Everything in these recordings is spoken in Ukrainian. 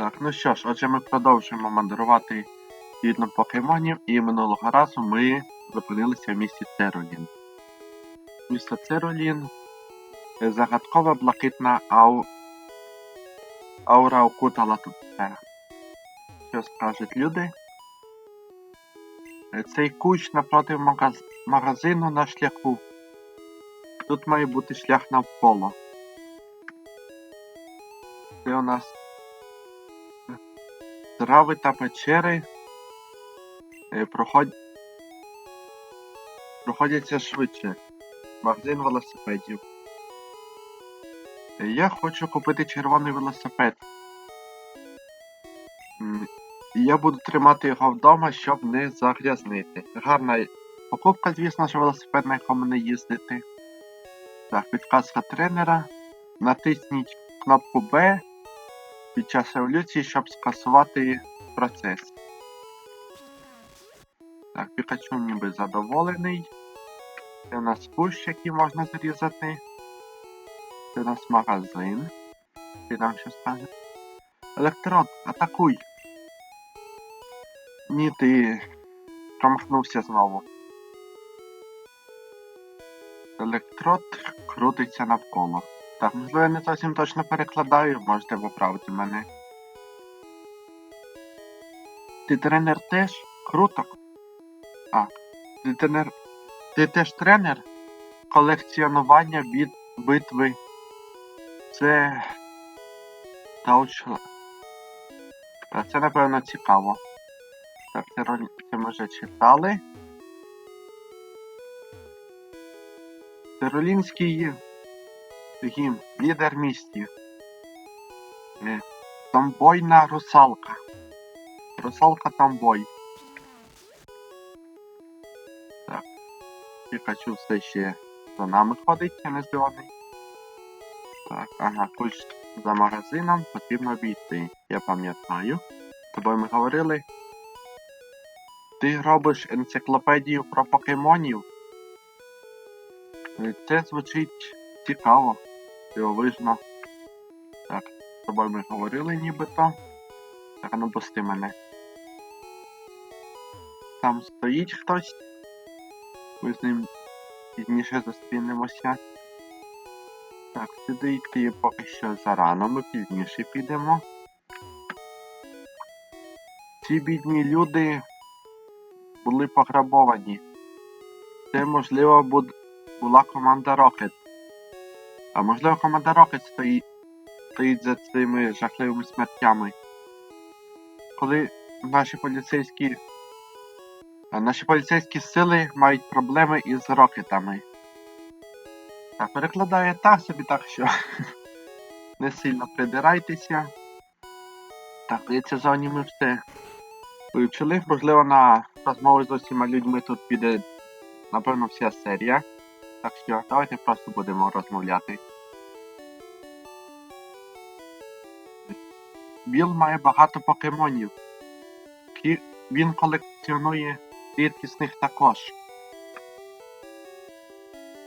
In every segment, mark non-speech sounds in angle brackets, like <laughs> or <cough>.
Так, ну що ж, отже, ми продовжуємо мандрувати згідно покемонів, і минулого разу ми зупинилися в місті Церолін. Місто Церолін е, загадкова блакитна ау... аура окутала тут все. Що скажуть люди? Е, Цей кущ напроти магаз... магазину на шляху. Тут має бути шлях навколо. Це у нас трави та печери е, проход... проходяться швидше. Магазин велосипедів. Е, Я хочу купити червоний велосипед. Я буду тримати його вдома, щоб не загрязнити. Гарна покупка, звісно, що велосипед, на якому не їздити. Так, підказка тренера. Натисніть кнопку B під час еволюції, щоб скасувати процес. Так, Пікачу ніби задоволений. Це у нас кущ, який можна зрізати. Це у нас магазин. Ти нам що скаже? Електрод, атакуй! Ні, ти промахнувся знову. Електрод крутиться навколо. Так, можливо, я не зовсім точно перекладаю, можете поправити мене. Ти тренер теж? Круто. А, ти тренер. Ти теж тренер? Колекціонування від битви. Це. Тауч. А Це напевно цікаво. Так, це, роль... це ми вже читали. Тиролінський гімн, лідер місті. Е, Тамбойна русалка. Русалка Тамбой. Так. Пікачу все ще за нами ходить, я не здиваний. Так, ага, ключ за магазином потрібно обійти. Я пам'ятаю. З тобою ми говорили. Ти робиш енциклопедію про покемонів? Е, Це звучить цікаво, дивовижно. Так, з тобою ми говорили нібито. Так, ну пусти мене. Там стоїть хтось. Ми з ним пізніше зустрінемося. Так, сюди йти поки що зарано, ми пізніше підемо. Ці бідні люди були пограбовані. Це можливо буд... була команда Rocket. А можливо команда Rocket стоїть, стоїть за цими жахливими смертями. Коли наші поліцейські. Наші поліцейські сили мають проблеми із рокетами. Так, перекладає так собі, так що <laughs> не сильно придирайтеся. Так, здається, зоні ми все вивчили. Можливо, на розмови з усіма людьми тут піде, напевно, вся серія. Так що давайте просто будемо розмовляти. Біл має багато покемонів. Він колекціонує рідкісних також.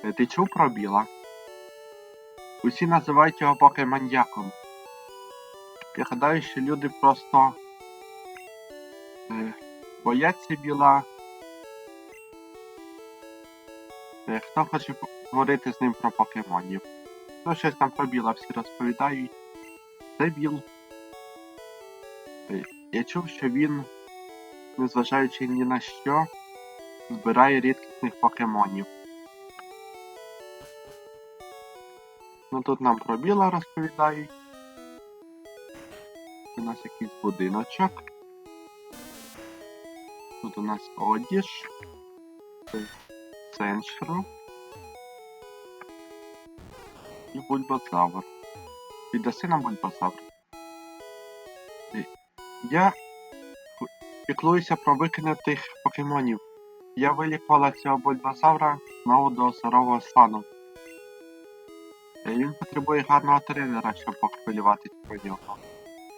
Е, Ти чув про Біла? Усі називають його покеманьяком. Я гадаю, що люди просто е, бояться біла. Е, Хто хоче говорити з ним про покемонів? Ну, щось там про біла всі розповідають. Це біл. Я чув, що він, незважаючи ні на що, збирає рідкісних покемонів. Ну тут нам про біла розповідають. У нас якийсь будиночок. Тут у нас одіж. Сеншро. І бульбазавр. Віддаси нам бульбазавр. Я піклуюся про викинутих покемонів. Я вилікувала цього бульбазавра знову до здорового стану. Е, Він потребує гарного тренера, щоб похвилюватись про нього.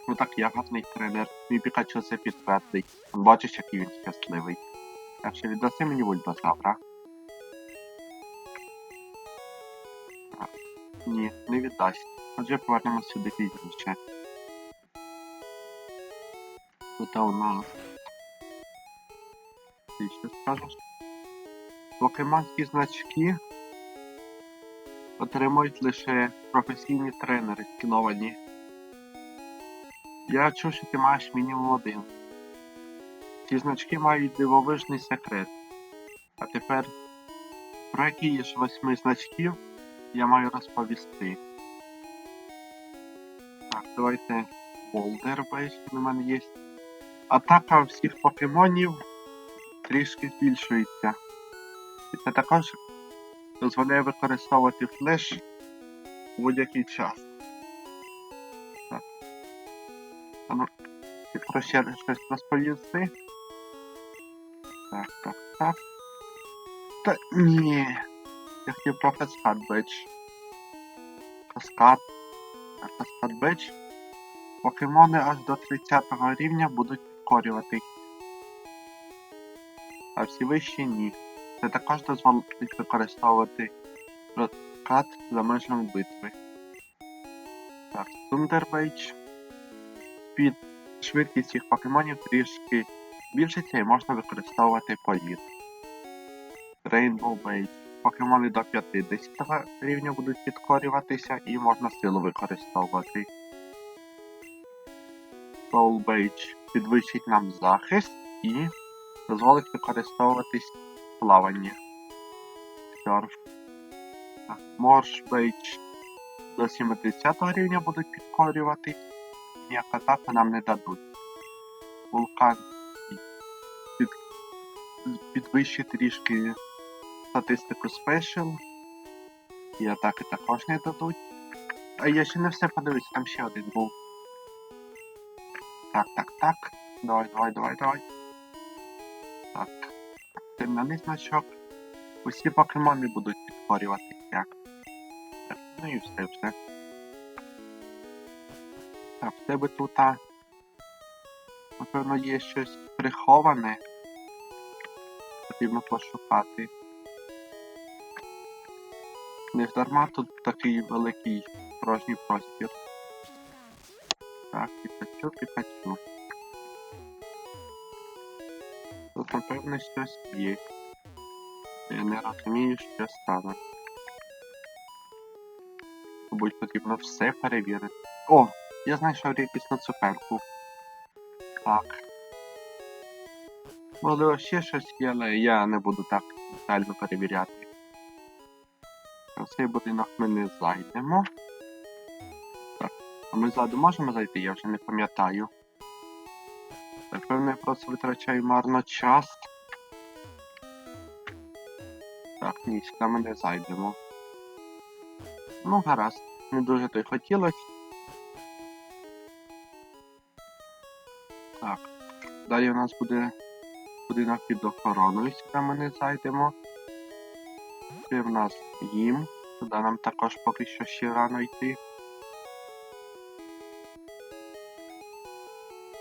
Ну так, я гарний тренер. Мій Пікачу це підтвердить. Бачиш, який він щасливий. Так що віддаси мені бульбазавра. Ні, не віддасть. Отже, повернемось сюди пізніше. Тут у нас. Ти що скажеш? Покемонські значки отримують лише професійні тренери скіловані. Я чув, що ти маєш мінімум один. Ці значки мають дивовижний секрет. А тепер, про які з восьми значків я маю розповісти. Так, давайте Болдер Бейс у мене є. Атака всіх покемонів трішки збільшується. І це також дозволяє використовувати флеш у будь-який час. Так. А ну, ти про ще щось розповісти? Так, так, так. Та ні. Я хотів про каскад беч. Каскад. Каскад беч. Покемони аж до 30 рівня будуть підкорювати. А всі вищі ні. Це також дозволить використовувати розкат за межами битви. Так, Thunder Спід швидкість цих покемонів трішки збільшиться і можна використовувати політ. Rainbow Bait. Покемони до 50 рівня будуть підкорюватися і можна силу використовувати. Soul Bait підвищить нам захист і дозволить використовуватись плавання. Так, Морж Бейдж до 70 рівня будуть підкорювати. Ніяк атаку нам не дадуть. Вулкан під, підвищить трішки статистику спешл. І атаки також не дадуть. А я ще не все подивився, там ще один був. Так, так, так. Давай, давай, давай, давай. Так. Темний значок. Усі покемони будуть підкорюватися. Так, ну і все, все. Так, в тебе тут, напевно, є щось приховане. Потрібно пошукати. Не дарма тут такий великий порожній простір. Так, пікачу, пікачу. Тут, напевно, щось є. Я не розумію, що саме. Мабуть, потрібно все перевірити. О! Я знайшов якусь на цукерку. Так. Можливо, ще щось є, але я не буду так детально перевіряти. Цей будинок ми не зайдемо. Так. А ми ззаду можемо зайти, я вже не пам'ятаю. Напевно, я просто витрачаю марно час. Так, ні, сюди ми не зайдемо. Ну, гаразд. Не дуже то й хотілося. Так. Далі у нас буде будинок під охороною, сюди ми не зайдемо. Це в нас їм. Туди нам також поки що ще рано йти.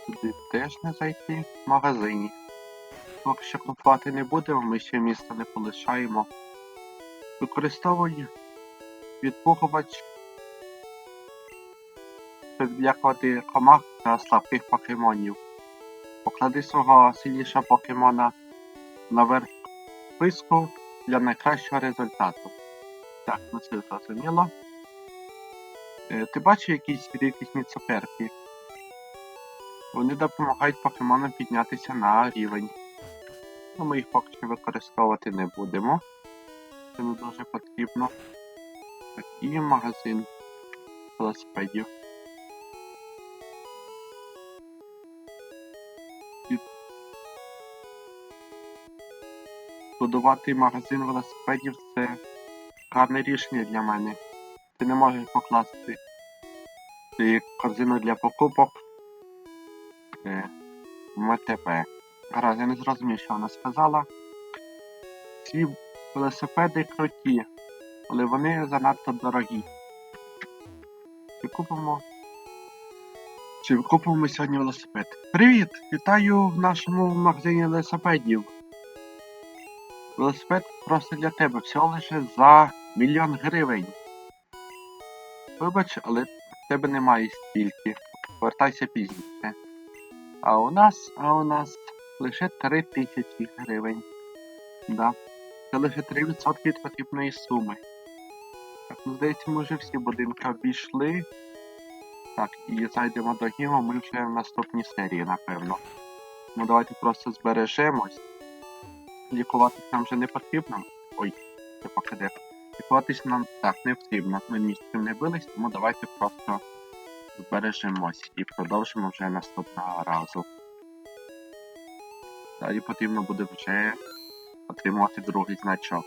Сюди теж не зайти. В магазині. Поки що купувати не будемо, ми ще місто не полишаємо. Використовую відпугувач, щоб відлякувати комах та слабких покемонів. Поклади свого сильнішого покемона наверх списку для найкращого результату. Так, ну це зрозуміло. Е, ти бачив якісь рідкісні цукерки? Вони допомагають покемонам піднятися на рівень. Ну, ми їх поки що використовувати не будемо. Це не дуже потрібно. Так, і магазин велосипедів. Будувати магазин велосипедів це гарне рішення для мене. Ти не можеш покласти ти корзину для покупок е, в МТП. Гаразд, я не зрозумів, що вона сказала. Ці велосипеди круті, але вони занадто дорогі. Чи купимо. Чи купимо сьогодні велосипед? Привіт! Вітаю в нашому магазині велосипедів. Велосипед просто для тебе, всього лише за мільйон гривень. Вибач, але в тебе немає стільки. Повертайся пізніше. А у нас, а у нас лише 3 тисячі гривень. Да. Це лише 3% від потрібної суми. Так, ну здається, ми вже всі будинки обійшли. Так, і зайдемо до Гімо, ми вже в наступній серії, напевно. Ну давайте просто збережемось. Лікуватись нам вже не потрібно. Ой, це покиде. Лікуватись нам так не потрібно. Ми ні з цим не бились, тому давайте просто збережемось і продовжимо вже наступного разу. Далі потрібно буде вже отримувати другий значок.